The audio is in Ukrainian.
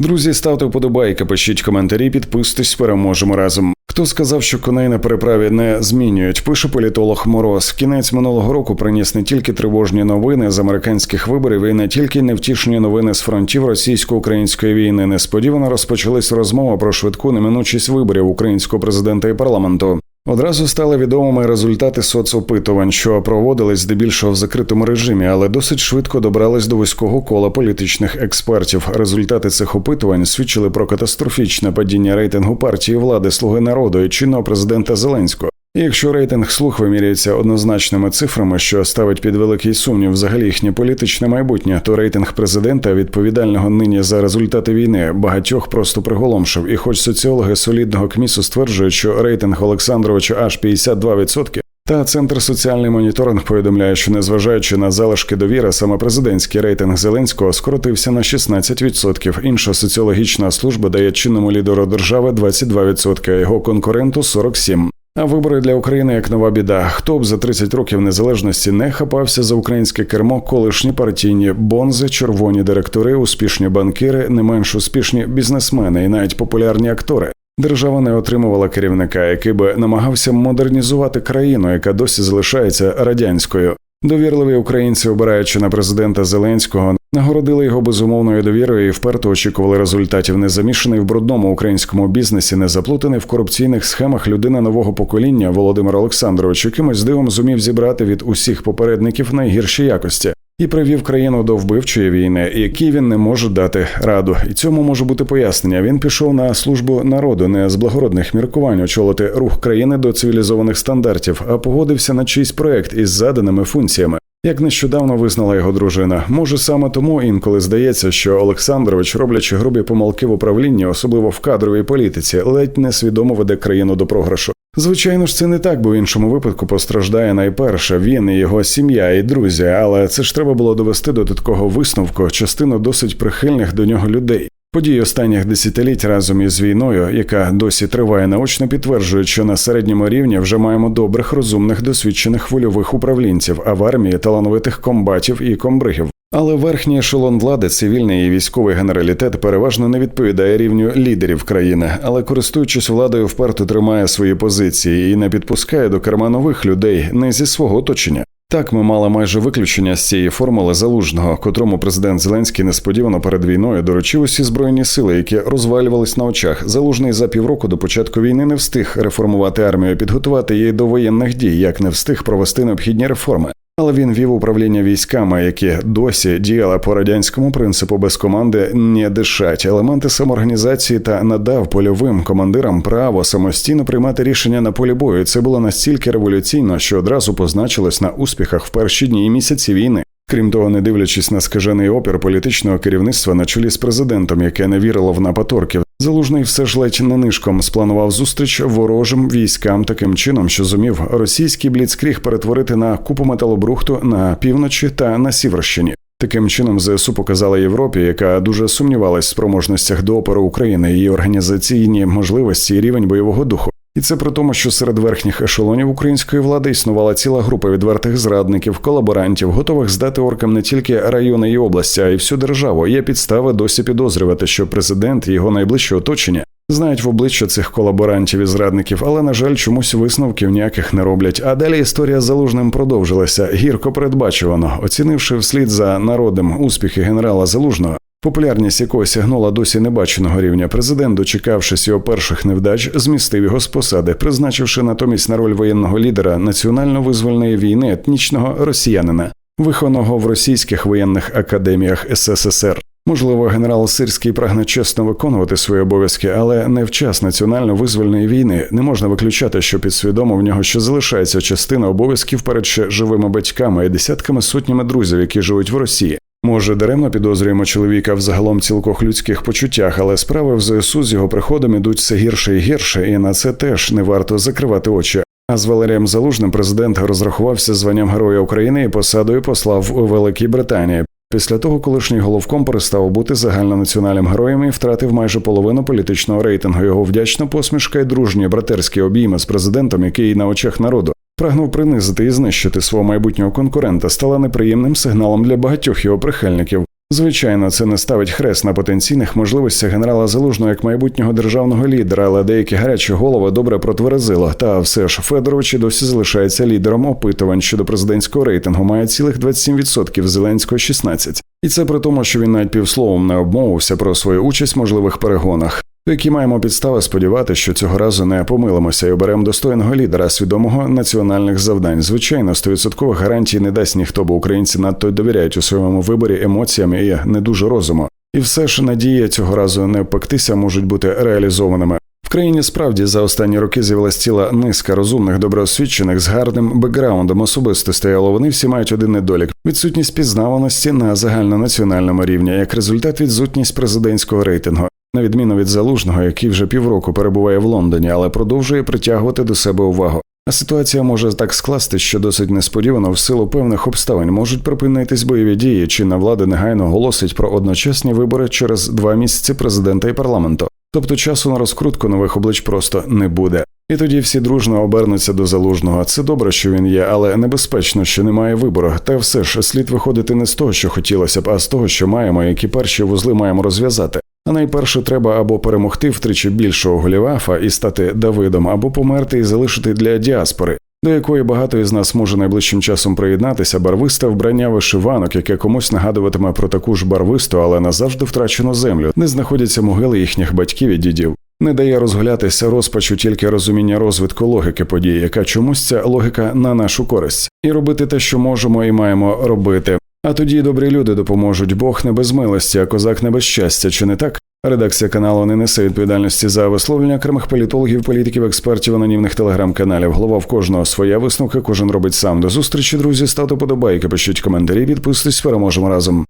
Друзі, ставте вподобайки, пишіть коментарі, підписуйтесь, переможемо разом. Хто сказав, що коней на переправі не змінюють? Пише політолог Мороз. Кінець минулого року приніс не тільки тривожні новини з американських виборів, і не тільки невтішні новини з фронтів російсько-української війни. Несподівано розпочались розмови про швидку неминучість виборів українського президента і парламенту. Одразу стали відомими результати соцопитувань, що проводились здебільшого в закритому режимі, але досить швидко добрались до вузького кола політичних експертів. Результати цих опитувань свідчили про катастрофічне падіння рейтингу партії влади Слуги народу і чинного президента Зеленського. Якщо рейтинг слух вимірюється однозначними цифрами, що ставить під великий сумнів взагалі їхнє політичне майбутнє, то рейтинг президента, відповідального нині за результати війни, багатьох просто приголомшив. І хоч соціологи солідного КМІСу стверджують, що рейтинг Олександровича аж 52%, та центр соціальний моніторинг повідомляє, що незважаючи на залишки довіри, саме президентський рейтинг Зеленського скоротився на 16%. Інша соціологічна служба дає чинному лідеру держави 22%, а його конкуренту 47%. А вибори для України як нова біда. Хто б за 30 років незалежності не хапався за українське кермо, колишні партійні бонзи, червоні директори, успішні банкіри, не менш успішні бізнесмени і навіть популярні актори. Держава не отримувала керівника, який би намагався модернізувати країну, яка досі залишається радянською. Довірливі українці, обираючи на президента Зеленського, нагородили його безумовною довірою і вперто очікували результатів. Незамішаний в брудному українському бізнесі, не заплутаний в корупційних схемах людина нового покоління Володимир Олександрович якимось дивом зумів зібрати від усіх попередників найгірші якості. І привів країну до вбивчої війни, якій він не може дати раду. І цьому може бути пояснення. Він пішов на службу народу, не з благородних міркувань очолити рух країни до цивілізованих стандартів, а погодився на чийсь проект із заданими функціями. Як нещодавно визнала його дружина, може саме тому інколи здається, що Олександрович, роблячи грубі помилки в управлінні, особливо в кадровій політиці, ледь несвідомо веде країну до програшу. Звичайно ж, це не так, бо в іншому випадку постраждає найперше він і його сім'я і друзі, але це ж треба було довести до такого висновку частину досить прихильних до нього людей. Події останніх десятиліть разом із війною, яка досі триває наочно, підтверджують, що на середньому рівні вже маємо добрих, розумних, досвідчених вольових управлінців, а в армії талановитих комбатів і комбригів. Але верхній ешелон влади, цивільний і військовий генералітет переважно не відповідає рівню лідерів країни, але користуючись владою, вперто тримає свої позиції і не підпускає до керма нових людей не зі свого оточення. Так, ми мали майже виключення з цієї формули залужного, котрому президент Зеленський несподівано перед війною доручив усі збройні сили, які розвалювались на очах. Залужний за півроку до початку війни не встиг реформувати армію, підготувати її до воєнних дій, як не встиг провести необхідні реформи. Але він вів управління військами, які досі діяли по радянському принципу без команди не дишать, елементи самоорганізації та надав польовим командирам право самостійно приймати рішення на полі бою. Це було настільки революційно, що одразу позначилось на успіхах в перші дні і місяці війни. Крім того, не дивлячись на скажений опір політичного керівництва на чолі з президентом, яке не вірило в напад орків, залужний все ж ледь не нишком спланував зустріч ворожим військам таким чином, що зумів російський бліцкріг перетворити на купу металобрухту на півночі та на Сіверщині. Таким чином, ЗСУ показала Європі, яка дуже сумнівалась в спроможностях до опору України, її організаційні можливості і рівень бойового духу. І це при тому, що серед верхніх ешелонів української влади існувала ціла група відвертих зрадників, колаборантів, готових здати оркам не тільки райони і області, а й всю державу. Є підстави досі підозрювати, що президент і його найближче оточення знають в обличчя цих колаборантів і зрадників, але на жаль, чомусь висновків ніяких не роблять. А далі історія залужним продовжилася гірко передбачувано, оцінивши вслід за народом успіхи генерала Залужного. Популярність якої сягнула досі небаченого рівня, президент, дочекавшись його перших невдач, змістив його з посади, призначивши натомість на роль воєнного лідера національно-визвольної війни етнічного росіянина, вихованого в російських воєнних академіях СССР. Можливо, генерал Сирський прагне чесно виконувати свої обов'язки, але не в час національно-визвольної війни не можна виключати, що підсвідомо в нього ще залишається частина обов'язків перед ще живими батьками і десятками сотнями друзів, які живуть в Росії. Може, даремно підозрюємо чоловіка в загалом цілкох людських почуттях, але справи в ЗСУ з його приходом ідуть все гірше і гірше, і на це теж не варто закривати очі. А з Валерієм Залужним президент розрахувався званням Героя України і посадою послав у Великій Британії. Після того колишній головком перестав бути загальнонаціональним героєм і втратив майже половину політичного рейтингу. Його вдячна посмішка і дружні братерські обійми з президентом, який на очах народу прагнув принизити і знищити свого майбутнього конкурента, стала неприємним сигналом для багатьох його прихильників. Звичайно, це не ставить хрест на потенційних можливостях генерала Залужного як майбутнього державного лідера, але деякі гарячі голови добре протверезило. Та все ж Федорович і досі залишається лідером опитувань щодо президентського рейтингу. Має цілих 27%, Зеленського 16%. І це при тому, що він навіть півсловом не обмовився про свою участь в можливих перегонах. Які маємо підстави сподіватися, що цього разу не помилимося і оберемо достойного лідера, свідомого національних завдань. Звичайно, стовідсоткових гарантій не дасть ніхто, бо українці надто довіряють у своєму виборі емоціям і не дуже розуму. І все ж надії цього разу не впектися можуть бути реалізованими. В країні справді за останні роки з'явилась ціла низка розумних, доброосвічених з гарним бекграундом особистостей, але вони всі мають один недолік: відсутність пізнаваності на загальнонаціональному рівні, як результат відсутність президентського рейтингу. На відміну від залужного, який вже півроку перебуває в Лондоні, але продовжує притягувати до себе увагу. А ситуація може так скласти, що досить несподівано в силу певних обставин можуть припинитись бойові дії. Чинна влада негайно оголосить про одночасні вибори через два місяці президента і парламенту. Тобто часу на розкрутку нових облич просто не буде. І тоді всі дружно обернуться до залужного. Це добре, що він є, але небезпечно, що немає вибору. Та все ж слід виходити не з того, що хотілося б, а з того, що маємо, які перші вузли маємо розв'язати. А найперше треба або перемогти втричі більшого Голівафа і стати Давидом, або померти і залишити для діаспори, до якої багато із нас може найближчим часом приєднатися барвисте вбрання вишиванок, яке комусь нагадуватиме про таку ж барвисту, але назавжди втрачену землю, де знаходяться могили їхніх батьків і дідів. Не дає розгулятися розпачу тільки розуміння розвитку логіки подій, яка чомусь ця логіка на нашу користь, і робити те, що можемо і маємо робити. А тоді добрі люди допоможуть. Бог не без милості, а козак не без щастя, чи не так? Редакція каналу не несе відповідальності за висловлення окремих політологів, політиків, експертів, анонімних телеграм-каналів. Голова в кожного своя висновка, кожен робить сам. До зустрічі, друзі. Ставте подобайки, пишіть коментарі, підписуйтесь, переможемо разом.